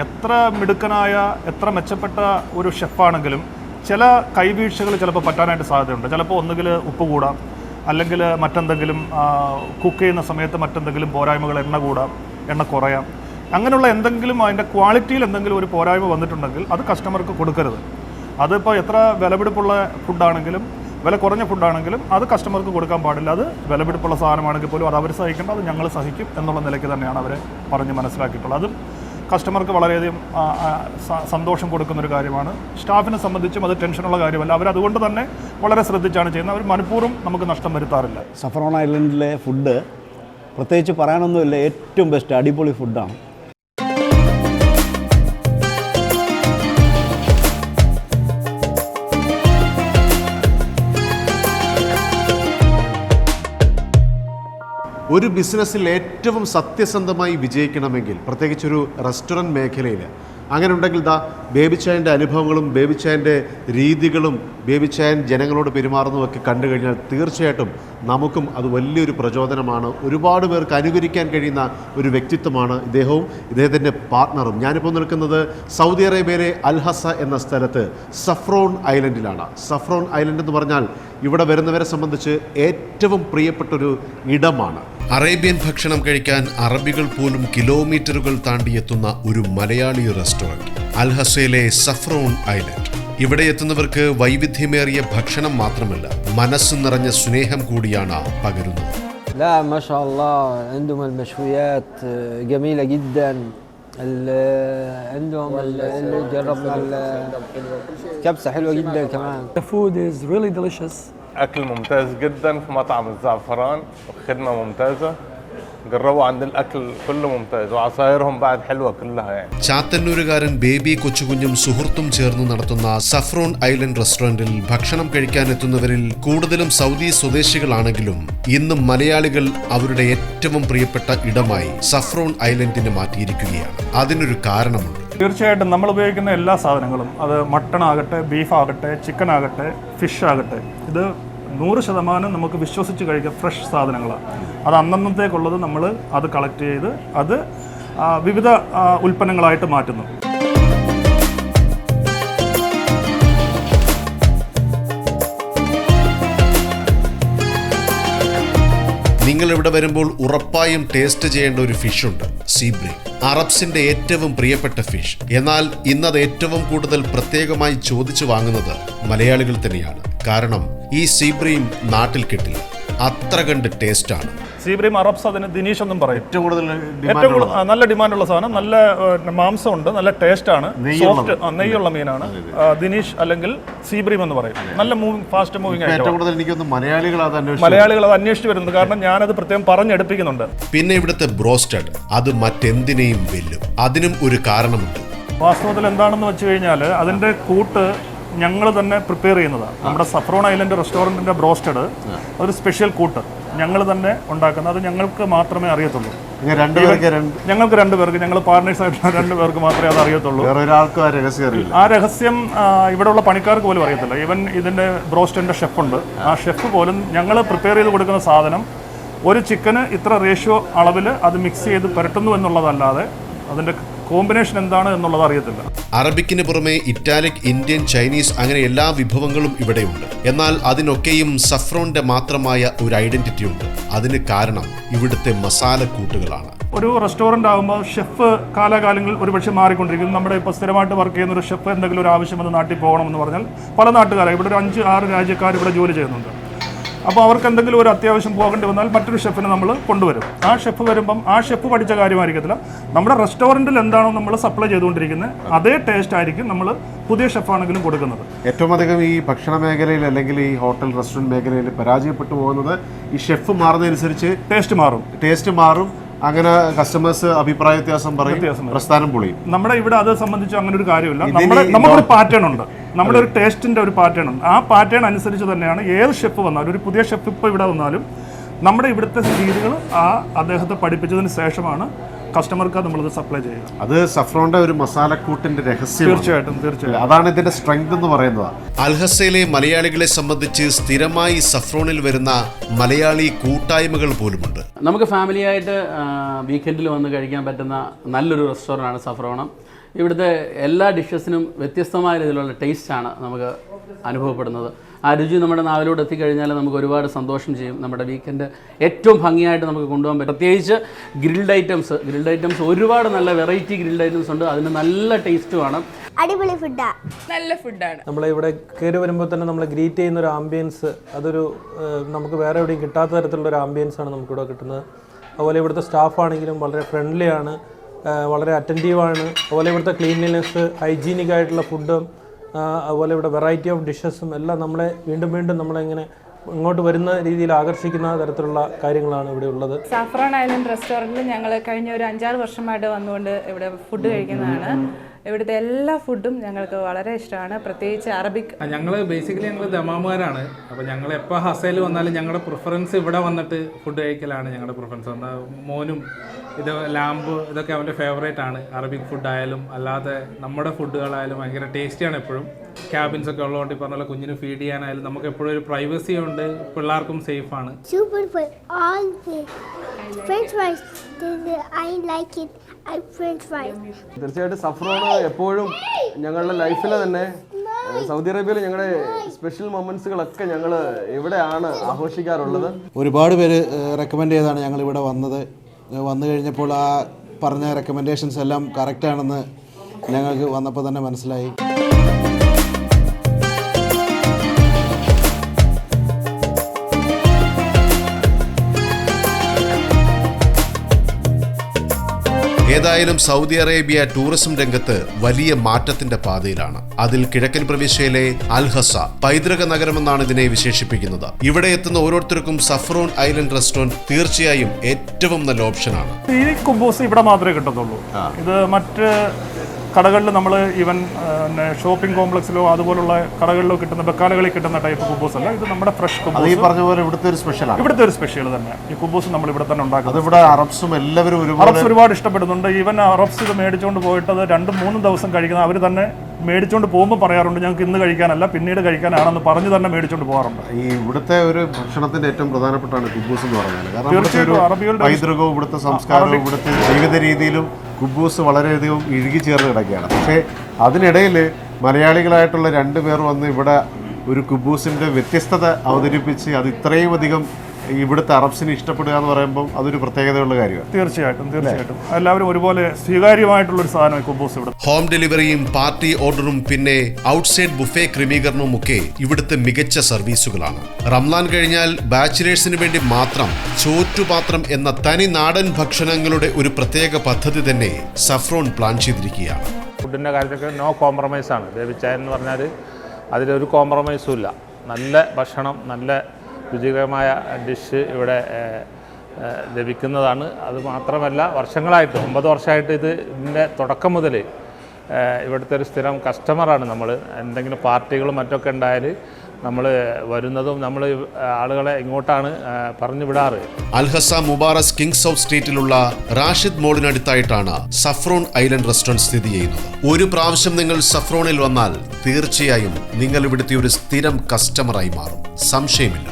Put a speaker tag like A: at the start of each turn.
A: എത്ര മിടുക്കനായ എത്ര മെച്ചപ്പെട്ട ഒരു ഷെഫാണെങ്കിലും ചില കൈവീഴ്ചകൾ ചിലപ്പോൾ പറ്റാനായിട്ട് സാധ്യതയുണ്ട്. ചിലപ്പോൾ ഒന്നുകിൽ ഉപ്പ് കൂടാം അല്ലെങ്കിൽ മറ്റെന്തെങ്കിലും കുക്ക് ചെയ്യുന്ന സമയത്ത് മറ്റെന്തെങ്കിലും പോരായ്മകൾ എണ്ണ കൂടാം എണ്ണ കുറയാം. അങ്ങനെയുള്ള എന്തെങ്കിലും അതിന്റെ ക്വാളിറ്റിയിൽ എന്തെങ്കിലും ഒരു പോരായ്മ വന്നിട്ടുണ്ടെങ്കിൽ അത് കസ്റ്റമർക്ക് കൊടുക്കരുത്. അതിപ്പോൾ എത്ര വിലപിടിപ്പുള്ള ഫുഡാണെങ്കിലും വില കുറഞ്ഞ ഫുഡാണെങ്കിലും അത് കസ്റ്റമർക്ക് കൊടുക്കാൻ പാടില്ല. അത് വിലപിടിപ്പുള്ള സാധനമാണെങ്കിൽ പോലും അത് അവർ സഹിക്കേണ്ട അത് ഞങ്ങൾ സഹിക്കും എന്നുള്ള നിലയ്ക്ക് തന്നെയാണ് അവരെ പറഞ്ഞ് മനസ്സിലാക്കിയിട്ടുള്ളത്. അതും കസ്റ്റമർക്ക് വളരെയധികം സന്തോഷം കൊടുക്കുന്ന ഒരു കാര്യമാണ്. സ്റ്റാഫിനെ സംബന്ധിച്ചും അത് ടെൻഷനുള്ള കാര്യമല്ല. അവരതുകൊണ്ട് തന്നെ വളരെ ശ്രദ്ധിച്ചാണ് ചെയ്യുന്നത്. അവർ മനഃപൂർവം നമുക്ക് നഷ്ടം വരുത്താറില്ല.
B: സഫറോൺ ഐലൻഡിലെ ഫുഡ് പ്രത്യേകിച്ച് പറയാനൊന്നുമില്ല ഏറ്റവും ബെസ്റ്റ് അടിപൊളി ഫുഡാണ്
C: ഒരു ബിസിനസ്സിൽ ഏറ്റവും സത്യസന്ധമായി വിജയിക്കണമെങ്കിൽ പ്രത്യേകിച്ച് ഒരു റെസ്റ്റോറന്റ് മേഖലയിൽ. അങ്ങനെ ഉണ്ടെങ്കിൽ ദാ ബേബിച്ചായന്റെ അനുഭവങ്ങളും ബേബിച്ചായന്റെ രീതികളും ബേബിച്ചായൻ ജനങ്ങളോട് പെരുമാറുന്നതൊക്കെ കണ്ടു കഴിഞ്ഞാൽ തീർച്ചയായിട്ടും നമുക്കും അത് വലിയൊരു പ്രചോദനമാണ്. ഒരുപാട് പേർക്ക് അനുകരിക്കാൻ കഴിയുന്ന ഒരു വ്യക്തിത്വമാണ് ഇദ്ദേഹവും ഇദ്ദേഹത്തിന്റെ പാർട്ട്ണറും. ഞാനിപ്പോൾ നിൽക്കുന്നത് സൗദി അറേബ്യയിലെ അൽഹസ എന്ന സ്ഥലത്ത് സഫ്രോൺ ഐലൻഡിലാണ്. സഫ്രോൺ ഐലൻഡ് എന്ന് പറഞ്ഞാൽ ഇവിടെ വരുന്നവരെ സംബന്ധിച്ച് ഏറ്റവും പ്രിയപ്പെട്ടൊരു ഇടമാണ്. അറേബ്യൻ ഭക്ഷണം കഴിക്കാൻ അറബികൾ പോലും കിലോമീറ്ററുകൾ താണ്ടിയെത്തുന്ന ഒരു മലയാളി റെസ്റ്റോറന്റ് അൽഹസയിലെ സഫ്രോൺ ഐലൻഡ് ഇവിടെ എത്തുന്നവർക്ക് വൈവിധ്യമേറിയ ഭക്ഷണം മാത്രമല്ല മനസ്സ് നിറഞ്ഞ സ്നേഹം കൂടിയാണ് പകരുന്നത്
D: لا ما شاء الله عندهم المشويات آه، جميلة جدا ال- عندهم ال- اللي جربنا ال- كبسة حلوة جدا كمان
E: The food is really delicious.
F: اكل ممتاز جدا في مطعم الزعفران وخدمه ممتازه جربوا عند الاكل كله ممتاز وعصايرهم بعد حلوه كلها يعني
C: ചാത്തന്നൂരുകാരൻ ബേബി കൊച്ചുകുഞ്ഞും സുഹൃത്തും ചേർന്ന് നടത്തുന്ന സഫ്രോൺ ഐലൻഡ് റെസ്റ്റോറന്റിൽ ഭക്ഷണം കഴിക്കാൻ എത്തുന്നവരിൽ കൂടുതലും സൗദി സ്വദേശികളാണെങ്കിലും ഇന്നും മലയാളികൾ അവരുടെ ഏറ്റവും പ്രിയപ്പെട്ട ഇടമായി സഫ്രോൺ ഐലൻഡിനെ മാറ്റിയിരിക്കുകയാണ് അതിനൊരു കാരണമുണ്ട്
A: തീർച്ചയായിട്ടും നമ്മൾ ഉപയോഗിക്കുന്ന എല്ലാ സാധനങ്ങളും അത് മട്ടൺ ആകട്ടെ ബീഫ് ആകട്ടെ ചിക്കൻ ആകട്ടെ ഫിഷ് ആകട്ടെ ഇത് നൂറ് ശതമാനം നമുക്ക് വിശ്വസിച്ച് കഴിക്കാം ഫ്രഷ് സാധനങ്ങളാണ് അത് അന്നന്നത്തേക്കുള്ളത് നമ്മൾ അത് കളക്ട് ചെയ്ത് അത് വിവിധ ഉൽപ്പന്നങ്ങളായിട്ട് മാറ്റുന്നു.
C: നിങ്ങൾ ഇവിടെ വരുമ്പോൾ ഉറപ്പായും ടേസ്റ്റ് ചെയ്യേണ്ട ഒരു ഫിഷ് ഉണ്ട് സീബ്രി അറബ്സിന്റെ ഏറ്റവും പ്രിയപ്പെട്ട ഫിഷ് എന്നാൽ ഇന്നത് ഏറ്റവും കൂടുതൽ പ്രത്യേകമായി ചോദിച്ചു വാങ്ങുന്നത് മലയാളികൾ തന്നെയാണ്. കാരണം ഈ സീബ്രിയും നാട്ടിൽ കിട്ടില്ല. അത്ര കണ്ട് ടേസ്റ്റാണ്
A: സീബ്രീം അറബ്സ് അതിന് ദിനീഷ് എന്നും പറയും.
C: ഏറ്റവും കൂടുതൽ
A: ഏറ്റവും കൂടുതൽ നല്ല ഡിമാൻഡുള്ള സാധനം. നല്ല മാംസമുണ്ട്. നല്ല ടേസ്റ്റ് ആണ്. സോഫ്റ്റ് നെയ്യുള്ള മീനാണ്. ദിനീഷ് അല്ലെങ്കിൽ സീബ്രീം എന്ന് പറയും. നല്ല മൂവിങ് ഫാസ്റ്റ് മൂവിങ്
C: ഏറ്റവും കൂടുതൽ എനിക്കൊന്ന് മലയാളികൾ അത് അന്വേഷിച്ചു
A: മലയാളികൾ അത് അന്വേഷിച്ച് വരുന്നത് കാരണം ഞാനത് പ്രത്യേകം പറഞ്ഞെടുപ്പിക്കുന്നുണ്ട്.
C: പിന്നെ ഇവിടുത്തെ ബ്രോസ്റ്റഡ് അത് മറ്റെന്തിനേയും വെല്ലും. അതിനും ഒരു കാരണമുണ്ട്.
A: വാസ്തവത്തിൽ എന്താണെന്ന് വെച്ച് കഴിഞ്ഞാൽ അതിന്റെ കൂട്ട് ഞങ്ങൾ തന്നെ പ്രിപ്പയർ ചെയ്യുന്നതാണ് നമ്മുടെ സഫ്രോൺ ഐലൻഡ് റെസ്റ്റോറന്റിന്റെ ബ്രോസ്റ്റഡ് ഒരു സ്പെഷ്യൽ കൂട്ട്. ഞങ്ങൾ തന്നെ ഉണ്ടാക്കുന്നത്. അത് ഞങ്ങൾക്ക് മാത്രമേ അറിയത്തുള്ളൂ.
C: രണ്ടുപേർക്ക്
A: ഞങ്ങൾക്ക് രണ്ടുപേർക്ക് ഞങ്ങൾ പാർട്ട്നേഴ്സ് ആയിട്ടുള്ള രണ്ട് പേർക്ക് മാത്രമേ അത് അറിയത്തുള്ളൂ.
C: ഒരാൾക്കും ആ രഹസ്യം അറിയില്ല.
A: ആ രഹസ്യം ഇവിടെയുള്ള പണിക്കാർക്ക് പോലും അറിയത്തില്ല. ഈവൻ ഇതിന്റെ ഷെഫ് ഉണ്ട്. ആ ഷെഫ് പോലും ഞങ്ങൾ പ്രിപ്പയർ ചെയ്ത് കൊടുക്കുന്ന സാധനം ഒരു ചിക്കന് ഇത്ര റേഷ്യോ അളവിൽ അത് മിക്സ് ചെയ്ത് പുരട്ടുന്നു എന്നുള്ളതല്ലാതെ അതിന്റെ കോമ്പിനേഷൻ എന്താണ് എന്നുള്ളത് അറിയത്തില്ല.
C: അറബിക്കിന് പുറമെ ഇറ്റാലിക് ഇന്ത്യൻ ചൈനീസ് അങ്ങനെ എല്ലാ വിഭവങ്ങളും ഇവിടെയുണ്ട്. എന്നാൽ അതിനൊക്കെയും സഫ്രോന്റെ മാത്രമായ ഒരു ഐഡന്റിറ്റി ഉണ്ട്. അതിന് കാരണം ഇവിടുത്തെ മസാല കൂട്ടുകളാണ്.
A: ഒരു റെസ്റ്റോറന്റ് ആകുമ്പോൾ ഷെഫ് കാലാകാലങ്ങളിൽ ഒരുപക്ഷെ മാറിക്കൊണ്ടിരിക്കും. നമ്മുടെ ഇപ്പോൾ സ്ഥിരമായിട്ട് വർക്ക് ചെയ്യുന്ന ഒരു ഷെഫ് എന്തെങ്കിലും ഒരു ആവശ്യം വന്ന് നാട്ടിൽ പോകണമെന്ന് പറഞ്ഞാൽ പല നാട്ടുകാരായി ഇവിടെ ഒരു അഞ്ച് ആറ് രാജ്യക്കാർ ഇവിടെ ജോലി ചെയ്യുന്നുണ്ട്. അപ്പോൾ അവർക്ക് എന്തെങ്കിലും ഒരു അത്യാവശ്യം പോകേണ്ടി വന്നാൽ മറ്റൊരു ഷെഫിനെ നമ്മൾ കൊണ്ടുവരും. ആ ഷെഫ് വരുമ്പം ആ ഷെഫ് പഠിച്ച കാര്യമായിരിക്കത്തില്ല. നമ്മുടെ റെസ്റ്റോറന്റിൽ എന്താണോ നമ്മൾ സപ്ലൈ ചെയ്തുകൊണ്ടിരിക്കുന്നത് അതേ ടേസ്റ്റ് ആയിരിക്കും നമ്മൾ പുതിയ ഷെഫാണെങ്കിലും കൊടുക്കുന്നത്.
C: ഏറ്റവും അധികം ഈ ഭക്ഷണ മേഖലയിൽ അല്ലെങ്കിൽ ഈ ഹോട്ടൽ റെസ്റ്റോറന്റ് മേഖലയിൽ പരാജയപ്പെട്ടു പോകുന്നത് ഈ ഷെഫ് മാറുന്നതനുസരിച്ച്
A: ടേസ്റ്റ് മാറും.
C: ടേസ്റ്റ് മാറും. അങ്ങനെ കസ്റ്റമേഴ്സ് അഭിപ്രായ വ്യത്യാസം പറയും. പ്രസ്ഥാനം പൊളിയും.
A: നമ്മുടെ ഇവിടെ അത് സംബന്ധിച്ച് അങ്ങനെ ഒരു കാര്യമില്ല. നമ്മുടെ നമുക്കൊരു പാറ്റേൺ ഉണ്ട്. നമ്മുടെ ഒരു ടേസ്റ്റിന്റെ ഒരു പാറ്റേൺ ഉണ്ട്. ആ പാറ്റേൺ അനുസരിച്ച് തന്നെയാണ് ഏത് ഷെഫ് വന്നാലും ഒരു പുതിയ ഷെഫ് ഇപ്പോൾ ഇവിടെ വന്നാലും നമ്മുടെ ഇവിടുത്തെ രീതികൾ ആ അദ്ദേഹത്തെ പഠിപ്പിച്ചതിന് ശേഷമാണ് കസ്റ്റമർക്ക് നമ്മളത് സപ്ലൈ ചെയ്യുക.
C: അത് സഫ്രോന്റെ ഒരു മസാലക്കൂട്ടിന്റെ രഹസ്യം
A: തീർച്ചയായിട്ടും തീർച്ചയായിട്ടും.
C: അതാണ് ഇതിന്റെ സ്ട്രെങ്ത് എന്ന് പറയുന്നത്. അൽഹസയിലെ മലയാളികളെ സംബന്ധിച്ച് സ്ഥിരമായി സഫ്രോണിൽ വരുന്ന മലയാളി കൂട്ടായ്മകൾ പോലുമുണ്ട്.
G: നമുക്ക് ഫാമിലിയായിട്ട് വീക്കെൻഡിൽ വന്ന് കഴിക്കാൻ പറ്റുന്ന നല്ലൊരു റെസ്റ്റോറന്റ് ആണ് സഫ്രോണം. ഇവിടുത്തെ എല്ലാ ഡിഷസിനും വ്യത്യസ്തമായ രീതിയിലുള്ള ടേസ്റ്റാണ് നമുക്ക് അനുഭവപ്പെടുന്നത്. ആ രുചി നമ്മുടെ നാവിലൂടെ എത്തിക്കഴിഞ്ഞാൽ നമുക്ക് ഒരുപാട് സന്തോഷം ചെയ്യും. നമ്മുടെ വീക്കെൻഡ് ഏറ്റവും ഭംഗിയായിട്ട് നമുക്ക് കൊണ്ടുപോകാൻ പറ്റും. പ്രത്യേകിച്ച് ഗ്രിൽഡ് ഐറ്റംസ്. ഗ്രിൽഡ് ഐറ്റംസ് ഒരുപാട് നല്ല വെറൈറ്റി ഗ്രിൽഡ് ഐറ്റംസ് ഉണ്ട്. അതിന് നല്ല ടേസ്റ്റുമാണ്
H: അടിപൊളി ഫുഡാ
I: നല്ല ഫുഡാണ്
E: നമ്മൾ ഇവിടെ കയറി വരുമ്പോൾ തന്നെ നമ്മളെ ഗ്രീറ്റ് ചെയ്യുന്ന ഒരു ആംബിയൻസ് അതൊരു നമുക്ക് വേറെ എവിടെയും കിട്ടാത്ത തരത്തിലുള്ള ഒരു ആംബിയൻസ് ആണ് നമുക്കിവിടെ കിട്ടുന്നത്. അതുപോലെ ഇവിടുത്തെ സ്റ്റാഫ് ആണെങ്കിലും വളരെ ഫ്രണ്ട്ലി ആണ്. വളരെ അറ്റന്റീവാണ് അതുപോലെ ഇവിടുത്തെ ക്ലീൻലിനെസ് ഹൈജീനിക് ആയിട്ടുള്ള ഫുഡും അതുപോലെ ഇവിടെ വെറൈറ്റി ഓഫ് ഡിഷസും എല്ലാം നമ്മളെ വീണ്ടും വീണ്ടും നമ്മളെങ്ങനെ ഇങ്ങോട്ട് വരുന്ന രീതിയിൽ ആകർഷിക്കുന്ന തരത്തിലുള്ള കാര്യങ്ങളാണ് ഇവിടെ ഉള്ളത്.
I: സാഫ്രോൺ ഐലൻഡ് റെസ്റ്റോറന്റിൽ ഞങ്ങൾ കഴിഞ്ഞ ഒരു അഞ്ചാറ് വർഷമായിട്ട് വന്നുകൊണ്ട് ഇവിടെ ഫുഡ് കഴിക്കുന്നതാണ്. ഇവിടുത്തെ എല്ലാ ഫുഡും ഞങ്ങൾക്ക് വളരെ ഇഷ്ടമാണ്. പ്രത്യേകിച്ച് അറബിക്
J: ഞങ്ങൾ ബേസിക്കലി ഞങ്ങൾ ദമാമുകാരാണ്. അപ്പോൾ ഞങ്ങൾ എപ്പോൾ ഹസയിൽ വന്നാലും ഞങ്ങളുടെ പ്രിഫറൻസ് ഇവിടെ വന്നിട്ട് ഫുഡ് കഴിക്കലാണ് ഞങ്ങളുടെ പ്രിഫറൻസ് എന്നാൽ മോനും ഇത് ലാമ്പ് ഇതൊക്കെ അവന്റെ ഫേവറേറ്റ് ആണ്. അറബിക് ഫുഡ് ആയാലും അല്ലാതെ നമ്മുടെ ഫുഡുകളായാലും ഭയങ്കര ടേസ്റ്റിയാണ് എപ്പോഴും. ക്യാബിൻസ് ഒക്കെ ഉള്ളതുകൊണ്ട് ഈ പറഞ്ഞ കുഞ്ഞിന് ഫീഡ് ചെയ്യാനായാലും നമുക്ക് എപ്പോഴും ഒരു പ്രൈവസി ഉണ്ട്. പിള്ളേർക്കും സേഫ് ആണ്.
H: Super I like it I french fries
D: തീർച്ചയായിട്ടും സഫ്രോണ് എപ്പോഴും ഞങ്ങളുടെ ലൈഫിലെ തന്നെ സൗദി അറേബ്യയിൽ ഞങ്ങളുടെ സ്പെഷ്യൽ മൊമെന്റ്സുകളൊക്കെ ഞങ്ങൾ ഇവിടെയാണ് ആഘോഷിക്കാറുള്ളത്.
B: ഒരുപാട് പേര് റെക്കമെൻഡ് ചെയ്താണ് ഞങ്ങൾ ഇവിടെ വന്നത് വന്നു കഴിഞ്ഞപ്പോൾ ആ പറഞ്ഞ റെക്കമെൻഡേഷൻസ് എല്ലാം കറക്റ്റാണെന്ന് ഞങ്ങൾക്ക് വന്നപ്പോൾ തന്നെ മനസ്സിലായി.
C: ഏതായാലും സൗദി അറേബ്യ ടൂറിസം രംഗത്ത് വലിയ മാറ്റത്തിന്റെ പാതയിലാണ്. അതിൽ കിഴക്കൻ പ്രവിശ്യയിലെ അൽഹസ പൈതൃക നഗരമെന്നാണ് ഇതിനെ വിശേഷിപ്പിക്കുന്നത്. ഇവിടെ എത്തുന്ന ഓരോരുത്തർക്കും സഫ്രോൺ ഐലൻഡ് റെസ്റ്റോറന്റ് തീർച്ചയായും ഏറ്റവും നല്ല ഓപ്ഷനാണ്.
A: ഈ കുബൂസ് ഇവിടെ മാത്രമേ കിട്ടത്തുള്ളൂ. ഇത് മറ്റ് കടകളിൽ നമ്മൾ ഈവൻ ഷോപ്പിംഗ് കോംപ്ലക്സിലോ അതുപോലുള്ള കടകളിലോ കിട്ടുന്ന ബക്കാലകളിൽ കിട്ടുന്ന ടൈപ്പ് കുബൂസ് അല്ല ഇത് നമ്മുടെ ഫ്രഷ്
C: അത് ഈ
A: കുബൂസ്.
C: പറഞ്ഞ പോലെ ഇവിടുത്തെ ഒരു സ്പെഷ്യലാണ്
A: ഇവിടുത്തെ ഒരു സ്പെഷ്യൽ തന്നെ. ഈ കുബൂസ് നമ്മൾ ഇവിടെ തന്നെ ഉണ്ടാക്കുന്നത്.
C: ഇവിടെ അറബ്സും എല്ലാവരും ഒരുപാട്
A: അറബ്സ് ഒരുപാട് ഇഷ്ടപ്പെടുന്നുണ്ട്. ഈവൻ അറബ്സ് ഇത് മേടിച്ചുകൊണ്ട് പോയിട്ട് അത് രണ്ടും മൂന്നും ദിവസം കഴിക്കുന്ന അവർ തന്നെ മേടിച്ചുകൊണ്ട് പോകുമ്പോൾ പറയാറുണ്ട് ഞങ്ങൾക്ക് ഇന്ന് കഴിക്കാനല്ല പിന്നീട് കഴിക്കാനാണെന്ന് പറഞ്ഞ് തന്നെ മേടിച്ചുകൊണ്ട് പോകാറുണ്ട്.
C: ഈ ഇവിടുത്തെ ഒരു ഭക്ഷണത്തിന്റെ ഏറ്റവും പ്രധാനപ്പെട്ടാണ് കുബൂസ് എന്ന് പറഞ്ഞാൽ
A: തീർച്ചയായിട്ടും അറബികളുടെ
C: പൈതൃകവും ഇവിടുത്തെ സംസ്കാരവും ഇവിടുത്തെ ജീവിത രീതിയിലും കുബൂസ് വളരെയധികം ഇഴുകി ചേർന്ന് കിടക്കുകയാണ്. പക്ഷേ അതിനിടയിൽ മലയാളികളായിട്ടുള്ള രണ്ട് പേർ വന്ന് ഇവിടെ ഒരു കുബൂസിന്റെ വ്യത്യസ്തത അവതരിപ്പിച്ച് അത് ഇത്രയും അധികം ഇവിടുത്തെ അറബ്സിന് ഇഷ്ടപ്പെടുക എന്ന് പറയുമ്പോൾ അതൊരു പ്രത്യേകതയുള്ള കാര്യമാണ്.
A: തീർച്ചയായിട്ടും തീർച്ചയായിട്ടും. എല്ലാവരും ഒരുപോലെ സ്വീകാര്യമായിട്ടുള്ള ഒരു സാധനമായി ഈ കുബൂസ് ഇവിടെ.
C: ഹോം ഡെലിവറിയും പാർട്ടി ഓർഡറും പിന്നെ ഔട്ട്സൈഡ് ബുഫേ ക്രമീകരണവും ഒക്കെ ഇവിടുത്തെ മികച്ച സർവീസുകളാണ്. റംലാൻ കഴിഞ്ഞാൽ ബാച്ചിലേഴ്സിന് വേണ്ടി മാത്രം ചോറ്റുപാത്രം എന്ന തനി നാടൻ ഭക്ഷണങ്ങളുടെ ഒരു പ്രത്യേക പദ്ധതി തന്നെ സഫ്രോൺ പ്ലാൻ ചെയ്തിരിക്കുകയാണ്.
F: ഫുഡിന്റെ കാര്യത്തിലൊക്കെ നോ കോംപ്രമൈസ് ആണ്. ബേബിച്ചായൻ എന്ന് പറഞ്ഞാൽ അതിലൊരു കോംപ്രമൈസും ഇല്ല. നല്ല ഭക്ഷണം നല്ല രുചികരമായ ഡിഷ് ഇവിടെ ലഭിക്കുന്നതാണ്. അത് മാത്രമല്ല വർഷങ്ങളായിട്ട് ഒമ്പത് വർഷമായിട്ട് ഇത് ഇതിന്റെ തുടക്കം മുതൽ ഇവിടുത്തെ ഒരു സ്ഥിരം കസ്റ്റമറാണ് നമ്മൾ എന്തെങ്കിലും പാർട്ടികളും മറ്റൊക്കെ ഉണ്ടായാൽ നമ്മൾ വരുന്നതും നമ്മൾ ആളുകളെ ഇങ്ങോട്ടാണ് പറഞ്ഞു വിടാറ്.
C: Al Hasa Mubarraz kings of സ്ട്രീറ്റിലുള്ള Rashid മോളിനടുത്തായിട്ടാണ് സഫ്രോൺ ഐലൻഡ് റെസ്റ്റോറന്റ് സ്ഥിതി ചെയ്യുന്നത്. ഒരു പ്രാവശ്യം നിങ്ങൾ സഫ്രോണിൽ വന്നാൽ തീർച്ചയായും നിങ്ങൾ ഇവിടുത്തെ ഒരു സ്ഥിരം കസ്റ്റമറായി മാറും. സംശയമില്ല.